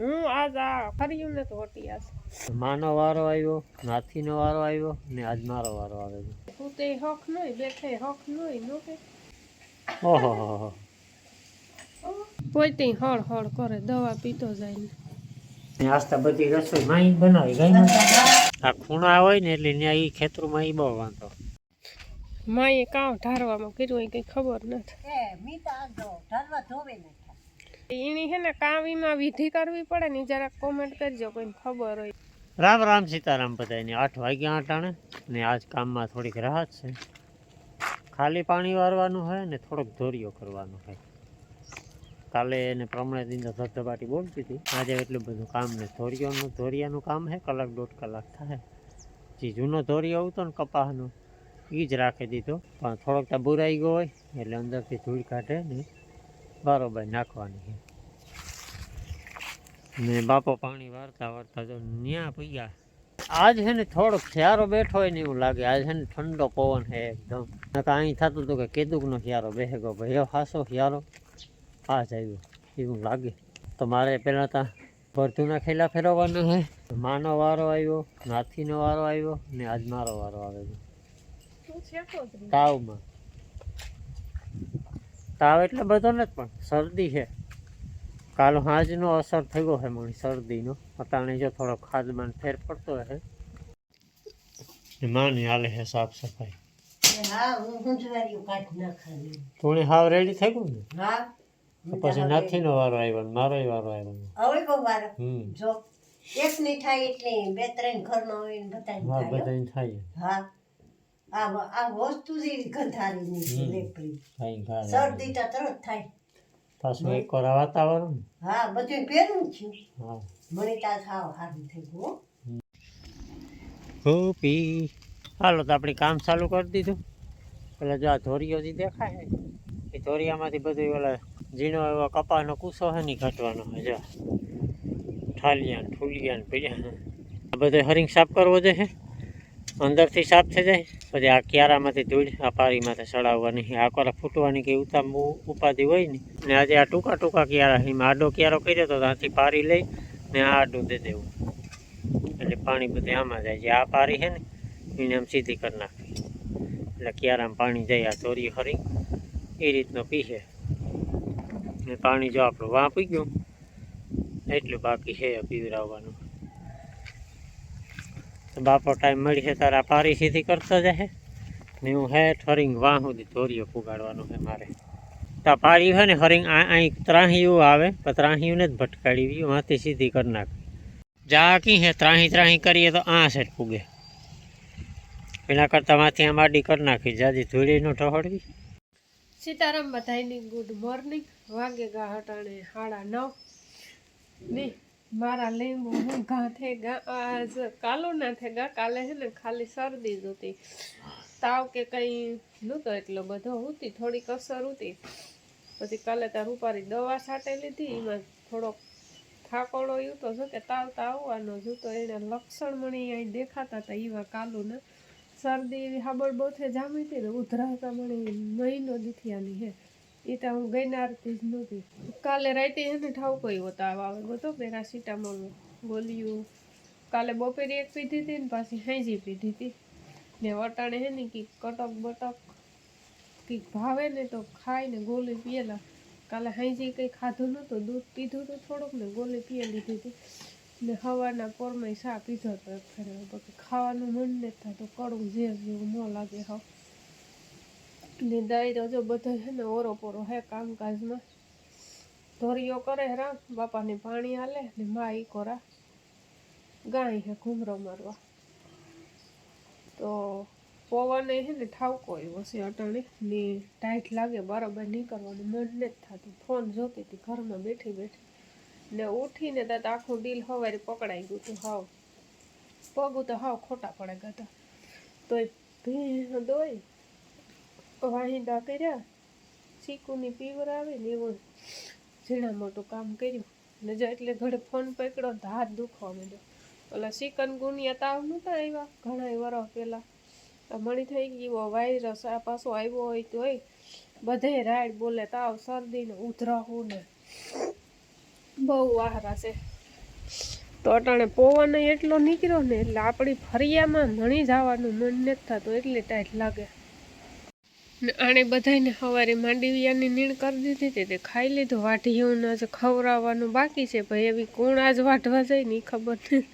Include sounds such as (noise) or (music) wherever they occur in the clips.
હું આજ આ ફર્યું ને તો હોટી આજ. માનો વારો આવ્યો નાથીનો વારો આવ્યો ને આજ મારો વારો આવે છે. હું તે હક નહીં બેઠે હક નોય નો કે. ઓહો હો હો. પોતે હળ હળ કરે દવા પીતો જાય ને. આસ્તા બધી રસોઈ માઈ બનાવી ગઈ આ ખૂણા હોય ને એટલે ત્યાં ઈ ખેતરમાં ઈ બહુ વાંધો. માએ કાં ઢારવામાં કર્યું હોય કંઈ ખબર નથી. એની છે ને કાવીમાં વિધિ કરવી પડે ને જરાક કોમેન્ટ કરજો, કોઈને ખબર હોય. રામ રામ સીતારામ બધાને આઠ વાગ્યા અટાણે ને આજ કામમાં થોડીક રાહત છે. ખાલી પાણી વારવાનું હોય ને થોડોક ધોરિયો કરવાનો હોય. કાલે એને પ્રમાણે દિન ધબધબાટી બોલતી હતી. આજે એટલું બધું કામ ને ધોરીઓનું ધોરિયાનું કામ છે કલાક દોઢ કલાક થાય. જે જૂનો ધોરિયો આવતો ને કપાહનો એ જ રાખી દીધો. પણ થોડોક ત્યાં બુરાઈ ગયો હોય, એટલે અંદરથી ધૂળ કાઢે ને બરોબર નાખવાની છે. ને બાપો પાણી વારતા વારતા જો ન્યા પૈયા આજ છે ને થોડોક શિયાળો બેઠો હોય ને એવું લાગે. આજ છે ને ઠંડો પવન છે એકદમ. નકા અહીં થતું હતું કે કેદુકનો શિયાળો બેસે ગયો ભાઈ એવો હાસો શિયાળો. આ જ આવ્યો. એવું લાગે. તો મારે પહેલાં ત્યાં ભરતુના ખેલા ફેરવવાના છે. માનો વારો આવ્યો નાથીનો વારો આવ્યો ને આજ મારો વારો આવે છે શું છે કોતરી તાવમાં. તાવ એટલે બધો નથી પણ. શરદી છે. કાલ હાજનો અસર થયો છે મને શરદીનો. અટાણે જો થોડો ખાદમાં ફેર પડતો હશે માની હાલે છે સાફ સફાઈ. થોડી હાવ રેડી થઈ ગયું ને? પછી નથી નો વારો આવ્યો મારો વારો આવ્યો હમ. એક ની થાય એટલે બે ત્રણ હોય ને બધાને હા થાય. હો. આ આ વસ્તુ જ એવી છે લેપડી શરદી તો તરત થાય. પાછું એક વાર વાતાવરણ. હા બધું હા. મને તા થાવ સારું થઈ ગયું ગોપી. હાલો તો આપણે કામ ચાલુ કરી દીધું. પેલા જો આ ધોરીઓથી દેખાય એ ધોરિયામાંથી બધું ઓલા ઝીણો એવો કપાનો કૂસો હે ને ઘટવાનો છે જો. ઠાલિયા ને ઠુલિયા ને પીડિયા બધો હરિંગ સાફ કરવો છે અંદરથી સાફ થઈ જાય, પછી આ ક્યારામાંથી ધૂળ, આ પારીમાંથી સડાવવાની આ કોરા ફૂટવાની કે ઉતામ ઉપાધિ હોય ને ને આજે આ ટૂંકા ટૂંકા ક્યારા એમાં આડો ક્યારો કર્યો તો ત્યાંથી પારી લઈ ને આ આડું દે દેવું. એટલે પાણી બધે આમાં જાય, જે આ પારી છે ને, એને આમ સીધી કરી નાખી એટલે ક્યારામાં પાણી જાય, આ ચોરી ખરી એ રીતનો પીશે ને પાણી જો આપણું વાપી ગયું, એટલું બાકી છે પીવરાવવાનું. બાપો ટાઈમ મળી છે તારે પારી સીધી કરતો જશે ને હું હે ઠરિંગ વાહ સુધી ધોરીઓ પુગાડવાનો છે મારે. તો પારી હોય ને હરિંગ અહીં ત્રાહીયું આવે, પણ ત્રાહીયુંને જ ભટકાડી વાંથી સીધી કરી નાખ. જા કી હે, ત્રાહી ત્રાહી કરીએ તો આ સેટ પૂગે એના કરતાં માથી આ માડી કરી નાખી, જાજી ધૂળી નો ઠહડવી સીતારામ બધાની ગુડ મોર્નિંગ વાગે ગા હટાણે સાડા નવ. ને મારા લીંબુ હું ઘા થે ગા આજ કાલો ના થેગા કાલે છે ને ખાલી શરદી જ હતી. તાવ કે કંઈ નહોતો એટલો બધો. હતી, થોડીક અસર હતી. પછી કાલે તાર રૂપારી દવા છાંટે લીધી. એમાં થોડોક થાકોડો તો શું કે તાવ આવવાનો જ તો એને લક્ષણ મને અહીં દેખાતા હતા એવા કાલુના. શરદી હાબળ બોથે જામી હતી ને ઉધરાતા મને મહિનો દીથી આની હે. એ તો હું ગઈનારથી જ નહોતી કાલે રાતે એને ઠાવ કોઈ તાવ આવે બધો પેરાસિટામોલ ગોળીયું કાલે બપોરે એક પીધી હતી ને પાછી હાંજી પીધી હતી ને વટાણે હે ને કંઈક કટક બટક કંઈક ભાવે ને તો ખાઈને ગોલી પીએલા. કાલે હાંજી કંઈ ખાધું નહોતું, દૂધ પીધું તો થોડુંક ને ગોળી પીએ લીધી હતી ને હવાના પોરમાં શા પીધો હતો ખાવાનું મન નથી થતું, કડવું ઝેર જેવું ન લાગે હાવ. ને દાયરો જો બધો છે ને ઓરો પોરો હે કામકાજમાં. ધોરીઓ કરે રામ બાપાને પાણી હાલે ને મા ઈ કોરા ગાય હે ઘૂમરો મારવા. તો પવને છે ને ઠાવકો એવો છે અટાણે ને ટાઈટ લાગે બરાબર નીકળવાનું મન નથી થતું. ફોન જોતી હતી, ઘરમાં બેઠી બેઠી. ને ઉઠીને તો આખું ડીલ હવારે પકડાઈ ગયું હતું હાવ. પગ તો હાવ ખોટા પડે ગયા હતા તોય ભીણ દોઈ વાહિંદા કર્યા. ચીકુની પીવરાવી ને એવું ઝીણા મોટું કામ કર્યું. ને જો એટલે ઘડે ફોન પકડ્યો તો હાથ દુખવા માંડ્યો. ઓલા ચિકન ગુનિયા તાવ નહોતા આવ્યા ઘણા વરસ પહેલાં મણી થઈ ગયો વાયરસ આ પાછો આવ્યો હોય તોય બધે રાડ બોલે તાવ, શરદી ને ઉધરાવું ને. બહુ વાહરા છે. તો અટાણે પવન એટલો નીકળ્યો ને એટલે આપણી ફરિયામાં મણી જવાનું મન નથી થતું, એટલી ટાઈટ લાગે. આણે બધાને સવારે માંડવિયાની નીણ કરી દીધી હતી. તે ખાઈ લીધું. વાઢીઓને આજે ખવડાવવાનું બાકી છે. ભાઈ, એવી કોણ આજ વાઢવા જાય ને એ ખબર નહીં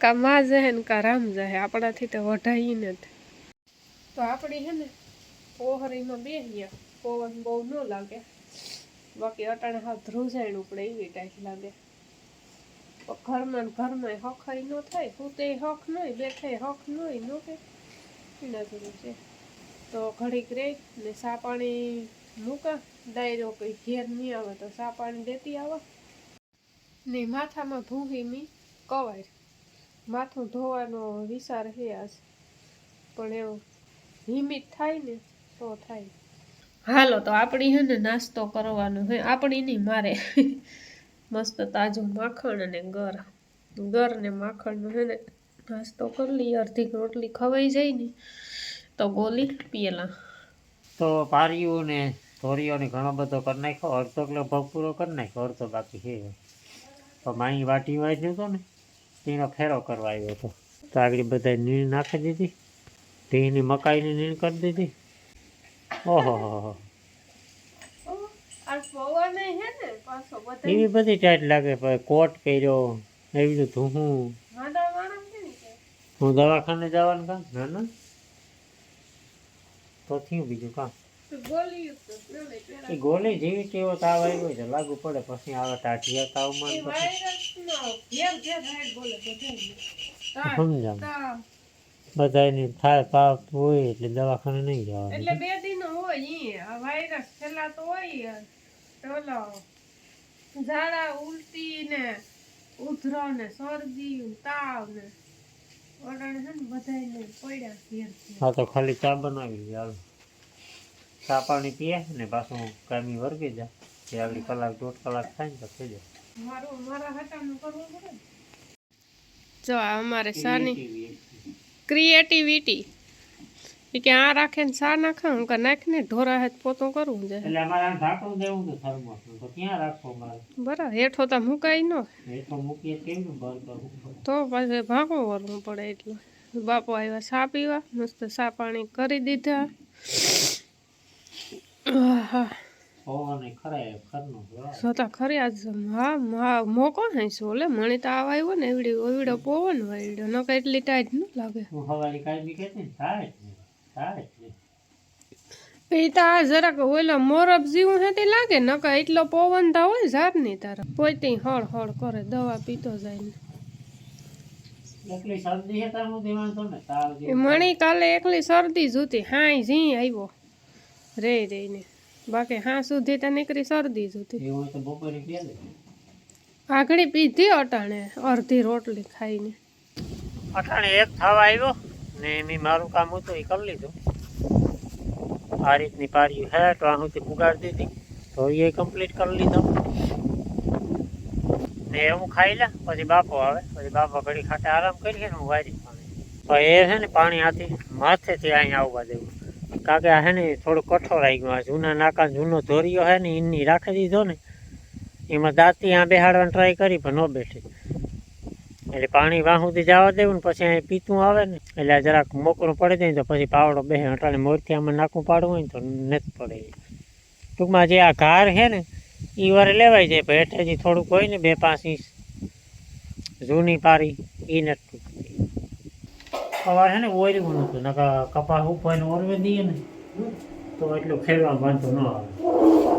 કા માં જાય ને કા રામ જાય. આપણાથી તો વઢાઈ નથી. તો આપણી છે ને પોહરીમાં બે ગયા. પવન બહુ ન લાગે. બાકી અટાણે હાથ ધ્રુજાયણ ઉપડે એવી ટાઈપ લાગે. ઘરમાં ઘરમાં હખાઈ ન થાય. હું તે હખ નહીં બેઠે હખ નહીં નો કે એના જેવું છે. તો ઘડીક રે ને સા પાણી મૂકા. ડાયરો કોઈ ઘેર નહીં આવે તો સા પાણી દેતી આવે. ને માથામાં ભૂંગી મી કવાય. માથું ધોવાનો વિચાર હે આજ. પણ એવું હિમિત થાય ને તો થાય. હાલો, તો આપણી હે ને નાસ્તો કરવાનો હે. આપણી નહીં, મારે. મસ્ત તાજું માખણ અને ગર. ગર ને માખણનો હે ને નાસ્તો કરી લઈએ અડધી રોટલી ખવાઈ જાય ને. તો ગોલી પીએલા. તો પારીયું ને ધોરીઓને ઘણો બધો કરી નાખ્યો અડધો કિલો ભગ પૂરો કરી નાખ્યો અડધો બાકી છે. તો માઈ વાટી વાંચ્યું હતો ને તેનો ફેરો કરવા આવ્યો હતો. તો આગળ બધા નીણ નાખી દીધી ઢીની મકાઈની નીણ કરી દીધી. ઓહો હો હો. આ પવન હે ને પાછો બધા એવી બધી ટાઈટ લાગે ભાઈ કોટ કર્યો એવી ધૂહું. કે? હું દવાખાને જવાનું કામ? ના ના. તો થયું બીજું કામ. એ ગોલી જેવી કેવો તાવ આવ્યો છે લાગુ પડે પછી આવે ટાઢિયા તાવમાં સમજાવ બધા બધાને થાય પાપ હોય એટલે દવાખાને નહીં જવાનું. એટલે બે દિન હોય ઈ આ વાયરસ ફેલાતો હોય ઓલો ઝાડા ઉલટી ને ઉધરો ને શરદી તાવ ને હા તો ખાલી ચા બનાવી હાલ. ચા પાણી પીએ ને પાછું કામી વર્ગી જા. તે આગળ કલાક દોઢ કલાક થાય ને તો થઈ જાય. મારું મારા હાટાનું કરવું પડે જો અમારે સાની ક્રિએટિવિટી એ કે આ રાખે ને સા નાખે? હું કે નાખીને ઢોરા હેત પોતું કરવું છે. એટલે અમારે આ ઢાંકણું દેવું છે થર્મોસનું તો ક્યાં રાખો મારે? બરાબર હેઠો તો મૂકાય ન. હેઠો મૂકીએ કેમ બંધ કરવું તો પછી ભાંકો વરવું પડે એટલું. બાપુ આવ્યા સા પીવા? મસ્ત સા પાણી કરી દીધા. જોતા ખરી આજ હા હા મોકો નહીં શું લે. મણી તો આવા આવ્યો ને એવડી એવડો પવન વાયડો. ન એટલી ટાઈટ ન લાગે. હું હવારી કાઢી કહેતી ને થાય પીતા આ જરાક ઓલો મોરબ જીવું હે તે લાગે ન કે એટલો પવન તા હોય ઝાડ નહીં તારા પોતે હળ હળ કરે દવા પીતો જાય ને. ને? મણી કાલે એકલી શરદી જૂતી હાય જી આવ્યો. રે રહીને બાકી હા સુધી તો નીકળી શરદી જૂતી આગળી પીધી અટાણે અડધી રોટલી ખાઈને. અટાણે એક થવા આવ્યો. ને મેં મારું કામ હતું એ કરી લીધું. આ રીતની પારી હે તો આ હું પુગાડી દીધી. તો એ કમ્પ્લીટ કરી લીધો. ને હું ખાઈ લે, પછી બાપો આવે, પછી બાપા ઘડી ખાતે આરામ કરીએ ને હું વારી પાણી એ છે ને પાણી હાથી માથેથી અહીંયા આવવા દેવું. કારણ કે આ છે ને થોડું કઠોર આવી ગયું જૂના નાકા જૂનો ધોરિયો છે ને એની રાખી દીધો ને, એમાં દાંતી આ બેહાડવાની ટ્રાય કરી પણ ન બેઠી. એટલે પાણી વાહ સુધી જવા દેવું ને પછી અહીં પીતું આવે ને, એટલે જરાક મોકરું પડી જાય તો પછી પાવડો બે અટાણે મોરથી આમાં નાખું પાડવું હોય ને તો નથી પડે. ટૂંકમાં જે આ ઘાર છે ને એ વારે લેવાય જાય પણ હેઠેથી થોડુંક હોય ને બે પાંચ ઇંચ જૂની પારી એ નથી સવાર છે ને ઓરવું નતું નકા કપાસ ઉપર ને ઓરવી દઈએ ને, તો એટલું ખેડવા વાંધો ન આવે.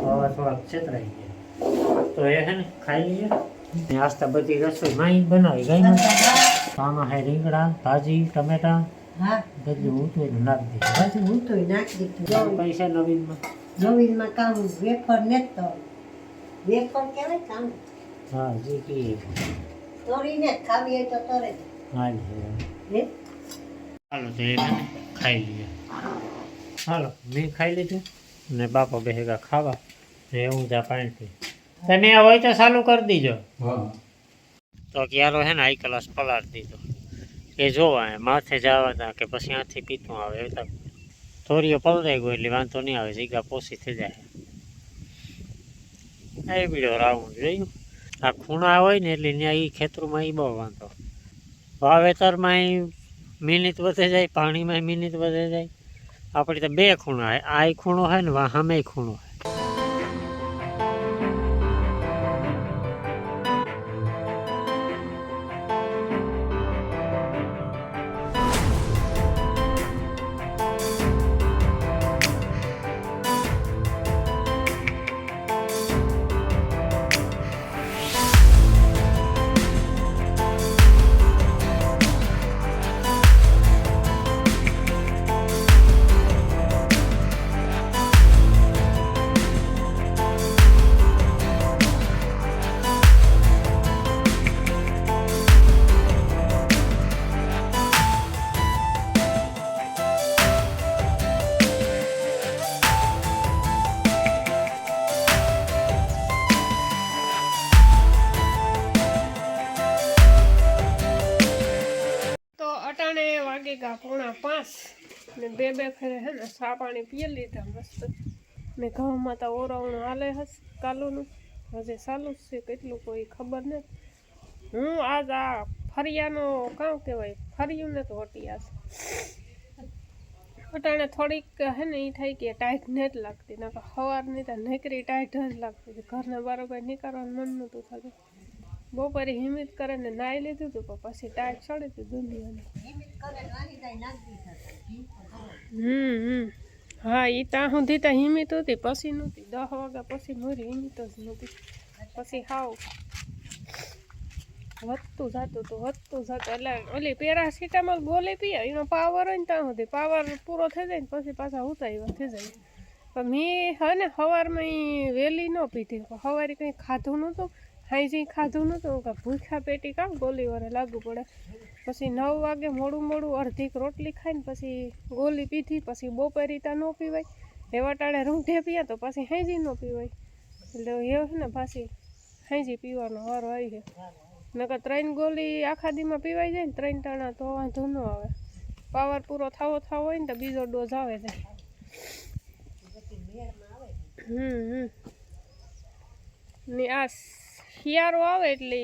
હવા થોડાક છેતરાઈ ગયા. તો એ છે ને ખાઈ લઈએ. ને આસ્તા બધી રસોઈ માઈ બનાવી ગઈ આમાં હે રીંગણા ભાજી ટમેટા હા. બધું ઉતું એટલું નાખી દીધું બધું તો નાખી દીધું પૈસા નવીનમાં. નવીનમાં કામ વેફર ને તો. વેફર કહેવાય કામ? હા જી કી તોડીને જ ખાવી હોય તો તરે હા જી હાલો તો એને ખાઈ લઈએ. હાલો મેં ખાઈ લીધું ને બાપા બેહેગા ખાવા. ને હું જા પાણી પી હોય તો ચાલુ કરી દીજો. તો ક્યારો હે ને હાઈ ક્લાસ પલાર દીધો. એ જોવા માથે જવા હતા કે પછી આથી પીતું આવે. તો થોરીઓ પલરાઈ ગયો એટલે વાંધો નહીં આવે જીગા પોસી થઈ જાય. એ બીડો રાઉન્ડ જોયું. આ ખૂણા હોય ને એટલે ત્યાં એ ખેતરમાં એ બહુ વાંધો. વાવેતરમાં ય મિનિટ વધે જાય પાણીમાં મિનિટ વધે જાય. આપણે તો બે ખૂણા આ ખૂણો હોય ને સામે ખૂણો હોય વાગે ગા પોણા પાંચ. ને બે બે ફેરે હે ને સા પાણી પીએ લીધા મસ્ત. ને ઘઉંમાં તો ઓરાવણું હાલે હશે કાલુનું. હજી ચાલુ જ છે, કેટલું કોઈ ખબર નથી. હું આજ આ ફરિયાનો કાં કહેવાય ફર્યું ને તો હોટી આજ. અટાણે થોડીક હે ને એ થાય કે ટાઈટ ને જ લાગતી. નકર સવારની તો નીકળી ટાઈટ જ લાગતી. ઘરને બરોબર નીકળવાનું મન નહોતું થતું. બપોરે હિમિત કરે ને નાઈ લીધું હતું પણ પછી ટાઈટ ચડી હતી શકે. હમ હમ. હા એ ત્યાં સુધી તો હિમિત હતી પછી નહોતી. દસ વાગ્યા પછી મારી હિમિત જ નહોતી. પછી હાવ વધતું જતું હતું વધતું જતું. એટલે ઓલી પેરાસિટામોલ ગોલી પીએ એનો પાવર હોય ને ત્યાં સુધી. પાવર પૂરો થઈ જાય ને પછી પાછા ઉતાર્યા થઈ જાય. પણ મેં હે ને સવારમાં વહેલી ન પીધી. સવારે કંઈ ખાધું નહોતું. હાઈજી ખાધું નહોતું કે ભૂખ્યા પેટી કામ ગોલી વરે લાગુ પડે. પછી નવ વાગે મોડું મોડું અડધીક રોટલી ખાઈને પછી ગોલી પીધી, પછી બપોરી ત્યાં ન પીવાય. એવા ટાળે રૂંઢે પીયા તો પછી હાઈજી ન પીવાય. એટલે એવું છે ને પાછી હાઈજી પીવાનો વારો આવી છે નકર ત્રણ ગોલી આખા દીમાં પીવાઈ જાય ને, ત્રણ ટાણા તો વાંધો ન આવે. પાવર પૂરો થાવો થાવો હોય ને તો બીજો ડોઝ આવે છે. હમ હમ. ને આ શિયાળો આવે એટલે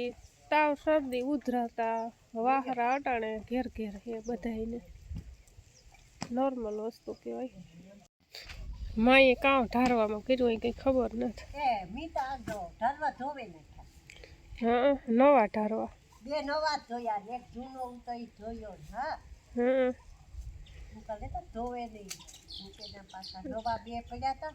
તાવ શરદી ઉધરાતા વાહરા અટાણે ઘેર ઘેર હે બધાયને નોર્મલ વસ્તુ કહેવાય. માએ કામ ઢારવામાં કર્યું હોય કંઈ ખબર નથી. એ હા નવા ઢારવા. બે નવા જોયા એક જૂનો ઉતરી જોયો હા. હમ. તો ધોવે નહીં. મૂકે ના પાછા નવા બે પડ્યા હતા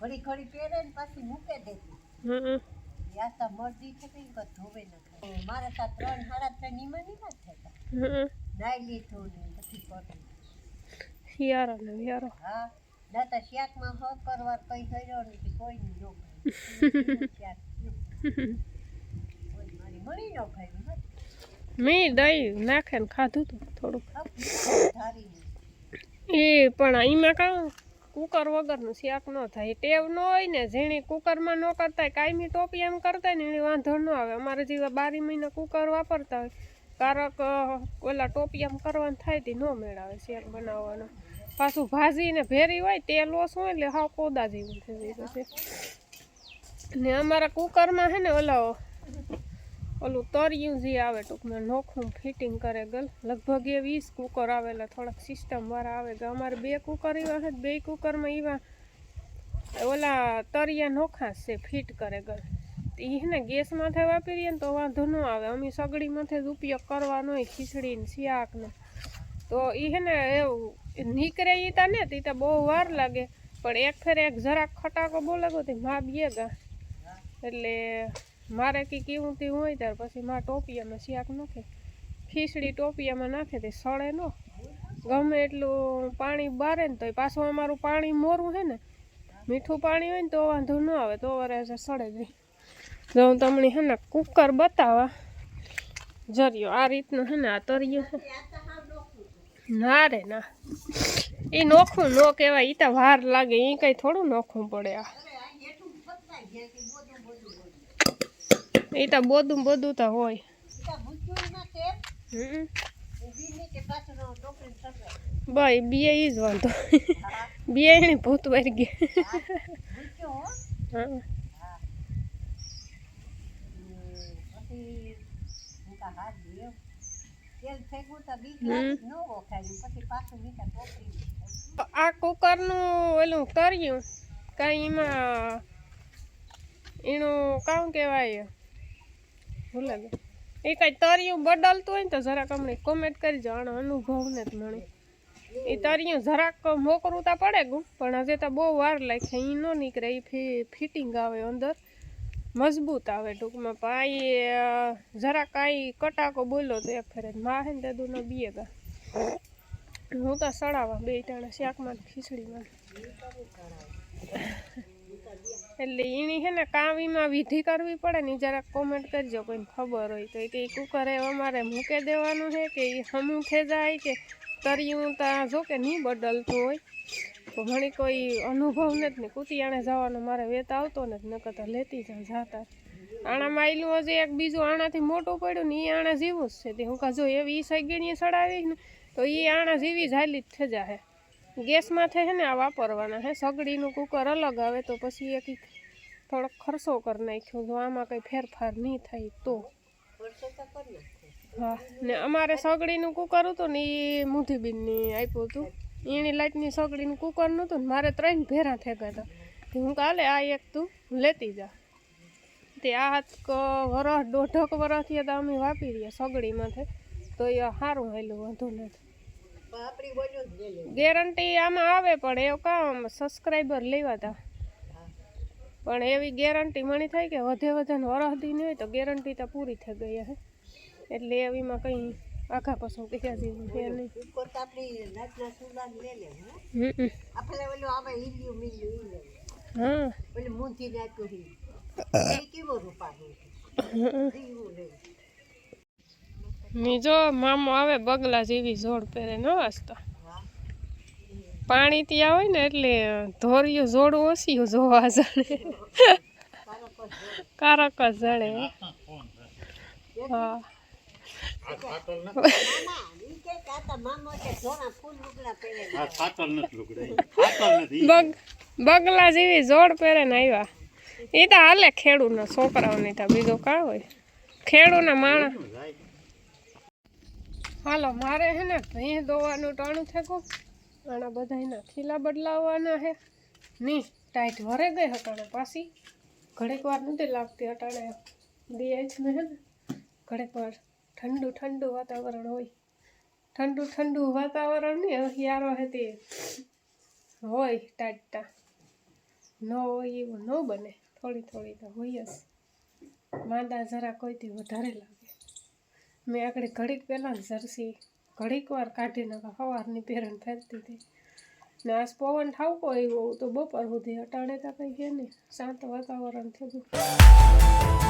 ઘડી ઘડી પહેરે ને પાછી મૂકે દેતી. હમ. યાતા મરજી છે કઈ કઈ ધોવે ન ખાય મારે તો ત્રણ સાડા ત્રણ નિમણી ના થતા નાઈ લીધું ને પછી પડી શિયાળો ને વિયારો હા દાતા તો શાકમાં હ કરવા કઈ નથી કોઈ નો શાક કોઈ મળી ન (laughs) ખાય મેં દહીં નાખે ને ખાધું હતું થોડુંક. એ પણ એમાં કાં કુકર વગરનું શાક ન થાય, ટેવ ન હોય ને, ઝીણી કુકરમાં ન કરતા હોય, કાયમી ટોપી એમ કરતા ને, એની વાંધો ન આવે. અમારે જેવા બારી મહિના કુકર વાપરતા હોય, કારક ઓલા ટોપી એમ કરવાનું થાય તે ન મેળાવે શાક બનાવવાનો. પાછું ભાજીને ભેરી હોય તેલ ઓછું હોય એટલે હાવ કોદા જેવું થઈ જાય ને અમારા કુકરમાં છે ને ઓલા ઓલું તરિયું જે આવે ટૂંકમાં નોખું ફિટિંગ કરે ગલ. લગભગ એ વીસ કુકર આવેલા થોડાક સિસ્ટમ વાળા આવે કે અમારે બે કુકર એવા છે બે કુકરમાં એવા ઓલા તરિયા નોખા છે ફિટ કરે ગલ. એ ને, ગેસ માથે વાપરીએ ને તો વાંધો ન આવે. અમે સગડી માથે જ ઉપયોગ કરવાનો હોય ખીચડીને શિયાકનો તો એ ને, એવું નીકળે એ તા ને, તે બહુ વાર લાગે. પણ એક ફેરે એક જરાક ખટાકો બોલે તો મા બે ગા. એટલે મારે કે કેવું તેવું હોય ત્યારે પછી માં ટોપિયામાં શાક નાખે. ખીચડી ટોપિયામાં નાખે તે સળે ન. ગમે એટલું પાણી બારે ને તો પાછું અમારું પાણી મોરું છે ને, મીઠું પાણી હોય ને તો વાંધો ન આવે, તો વરે સળે જ જો હું તમને હે ને કુકર બતાવવા જરિયો આ રીતનું છે ને આ તરિયો છે ના રે ના. એ નોખું ન કહેવાય એ તો વાર લાગે એ કંઈ થોડું નોખું પડે આ. એ તો બધું બધું તો હોય ભાઈ બીએ ઈ જ વાંધો. બીએ એની ભૂત વારી ટોપરી આ કુકરનું ઓલું કર્યું કાંઈ એમાં એનું કામ કહેવાય? ભૂલે એ કાંઈ તરિયું બદલતું હોય ને તો જરાક અમને કોમેન્ટ કરજો આનો અનુભવ ને જ મને એ તરિયું જરાક મોકરું તો પડે ગું પણ હજે તો બહુ વાર લાગે. એ ન નીકળે, એ ફિટિંગ આવે અંદર. મજબૂત આવે ટૂંકમાં. પણ જરાક કાંઈ કટાકો બોલ્યો તો એક ફેરે. માહે ને દાદુનો બીએ ગા. હું તો સડાવા બે ટાણા શાકમાં ખીચડીમાં. એટલે એની છે ને કાવીમાં વિધિ કરવી પડે ને જરાક કોમેન્ટ કરજો, કોઈને ખબર હોય તો. એ કે કુકરે અમારે મૂકે દેવાનું છે કે એ હમું જાય કે તર્યું ત્યાં જો કે નહીં બદલતું હોય. તો ઘણી કોઈ અનુભવ નથી ને કુતિયાણે જવાનો, મારે વેત આવતો નથી, નકર તો લેતી જાઉં જાતા. આણામાં આયલું હજી એક બીજું આણાથી મોટું પડ્યું ને એ આણા જીવું જ છે. તે હું કાં જો એવી સગીણીએ સડાવી ને, તો એ આણા જીવી જાલી જ થઈ જાય ગેસમાં છે ને આ વાપરવાના હે, સગડીનું કુકર અલગ આવે તો પછી એક થોડોક ખર્ચો કરી નાખ્યો. જો આમાં કંઈ ફેરફાર નહીં થાય તો. હા. ને અમારે સગડીનું કુકર હતું ને એ મુધીબીનની આપ્યું હતું. એની લાઇટની સગડીનું કુકર નહોતું ને મારે ત્રણ ભેરા થઈ ગયા હતા હું કાલે આ એક તું લેતી જા. તે આ વરસ દોઢક વરસથી તો અમે વાપરી રહ્યા સગડીમાંથી તો એ સારું હેલું વાંધો નથી. ગેરંટી આમાં આવે પણ એવું કામ સબસ્ક્રાઈબર લેવા હતા પણ એવી ગેરંટી મળી થાય કે વધે વધે વરહદી નહીં હોય તો ગેરંટી તો પૂરી થઈ ગઈ હે. એટલે એવીમાં કંઈ આખા પશુ કીધા છે હો. હમ. આપણે ઓલું આવે ઈલ્યું મીલ્યું ઈ લેવું હા. ઓલું મૂંથી નાખ્યું ઈ. એ કેવો રૂપાનું દીવું લેવું ની જો મામો આવે બગલા જેવી જોડ પહેરે ન વાસતો. પાણી ત્યાં હોય ને એટલે ધોરિયું જોડું ઓછિયું જોવા જણે. કારક જ જાણે હા. બગલા જેવી જોડ પહેરે ને આવ્યા. એ તો હાલે ખેડૂના છોકરાઓને તો બીજું કા હોય. ખેડૂના માણસ. હાલો, મારે હે ને ભેં દોવાનું ટાણું થેકો આના બધા એના ખીલા બદલાવવાના હે. નહીં ટાઈટ વરે ગઈ હટાણે પાછી. ઘડીક વાર નથી લાગતી હટાણે. દિયાજ ને હે ને. ઘડીક વાર ઠંડુ ઠંડુ વાતાવરણ હોય. ઠંડુ ઠંડુ વાતાવરણ ને હે તે. હોય ટાટતા. ન હોય એવું ન બને. થોડી થોડી તો હોય જ. માંદા જરા કોઈથી વધારે લાગે. મેં આગળ ઘડીક પહેલાં જર્સી ઘડીક વાર કાઢીને સવારની પેરણ ફેરતી હતી. ને આજ પવન ઠાવકો આવ્યો તો બપોર સુધી અટાણે તો કંઈ છે નહીં. શાંત વાતાવરણ થયું.